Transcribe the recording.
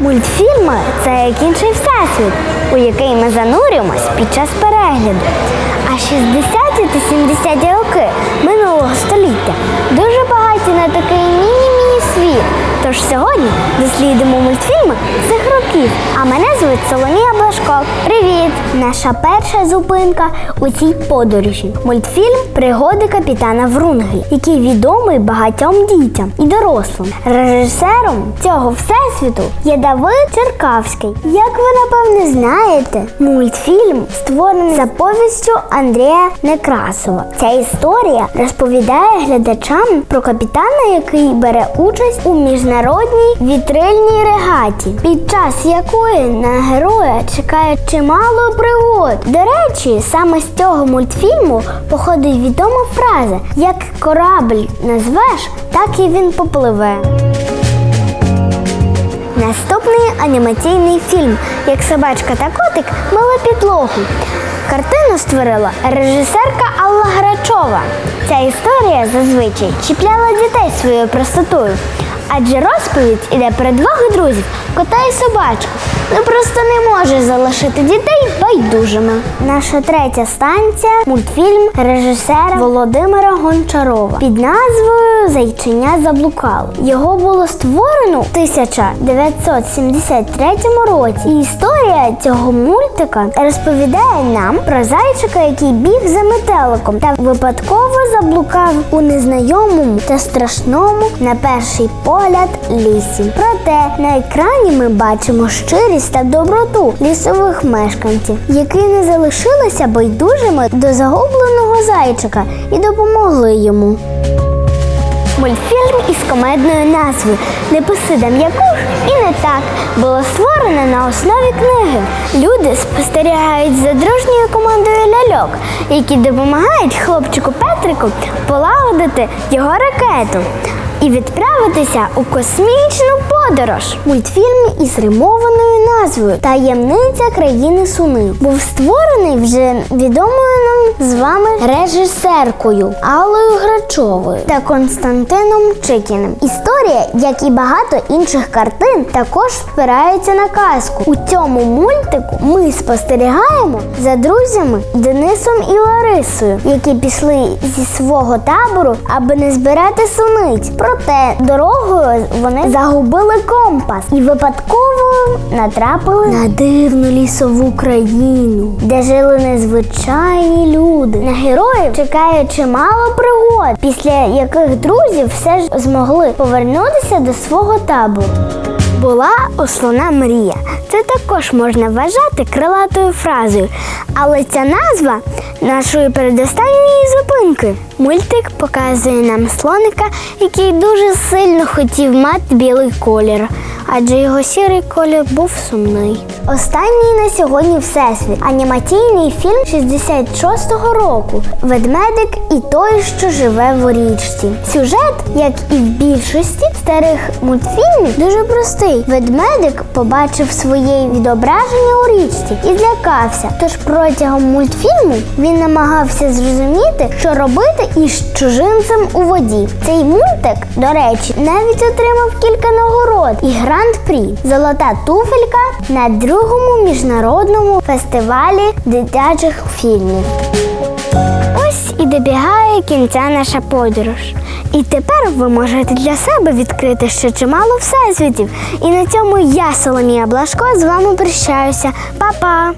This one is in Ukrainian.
Мультфільми це як інший всесвіт, у який ми занурюємось під час перегляду. А 60-ті та 70-ті роки минулого століття дуже багаті Тож сьогодні дослідимо мультфільми цих років. А мене звуть Соломія Блашко. Привіт! Наша перша зупинка у цій подорожі. Мультфільм Пригоди капітана Врунгель, який відомий багатьом дітям і дорослим. Режисером цього всесвіту є Давид Черкавський. Як ви напевне знаєте, мультфільм створений за повістю Андрія Некрасова. Ця історія розповідає глядачам про капітана, який бере участь у міжнародній вітрильній регаті, під час якої на героя чекає чимало пригод. До речі, саме з цього мультфільму походить відома фраза: як корабль назвеш, так і він попливе. Наступний анімаційний фільм Як собачка та котик мила підлогу. Картину створила режисерка Алла Грачова. Ця історія зазвичай чіпляла дітей своєю простотою. Адже розповідь іде про двох друзів кота і собачку. Ну просто не може залишити дітей байдужими. Наша третя станція мультфільм режисера Володимира Гончарова під назвою Зайчиня заблукало. Його було створено в 1973 році. І історія цього мультика розповідає нам про зайчика, який біг за метеликом та випадково заблукав у незнайомому та страшному на перший погляд лісі. Проте на екрані ми бачимо щирість та доброту лісових мешканців, які не залишилися байдужими до загубленого зайчика і допомогли йому. Мультфільм із комедною назвою Непосида м'якуш і не так було створене на основі книги. Люди спостерігають за дружньою командою ляльок, які допомагають хлопчику Петрику полагодити його ракету і відправитися у космічну подорож. Мультфільм із римованою назвою Таємниця країни Суни був створений вже відомою нам з вами режисеркою Аллою Грачовою та Константином Чикіним. Історія, як і багато інших картин, також спирається на казку. У цьому мультику ми спостерігаємо за друзями Денисом і Ларисою, які пішли зі свого табору, аби не збирати суниць. Проте дорогою вони загубили компас і випадково натрапили на дивну лісову країну, де жили незвичайні люди. На героїв чекає чимало пригод, після яких друзі все ж змогли повернутися до свого табору. Була основна мрія. Це також можна вважати крилатою фразою. Але ця назва нашої передостанньої зупинки. Мультик показує нам слоника, який дуже сильно хотів мати білий колір, адже його сірий колір був сумний. Останній на сьогодні всесвіт анімаційний фільм 66-го року Ведмедик і той, що живе в річці. Сюжет, як і в більшості старих мультфільмів, дуже простий. Ведмедик побачив своє відображення у річці і злякався. Тож протягом мультфільму він намагався зрозуміти, що робити із чужинцем у воді. Цей мультик, до речі, навіть отримав кілька нагород і гранд-прі Золота туфелька на другому міжнародному фестивалі дитячих фільмів. Ось і добігає кінця наша подорож. І тепер ви можете для себе відкрити ще чимало всесвітів. І на цьому я, Соломія Блашко, з вами прощаюся. Па-па!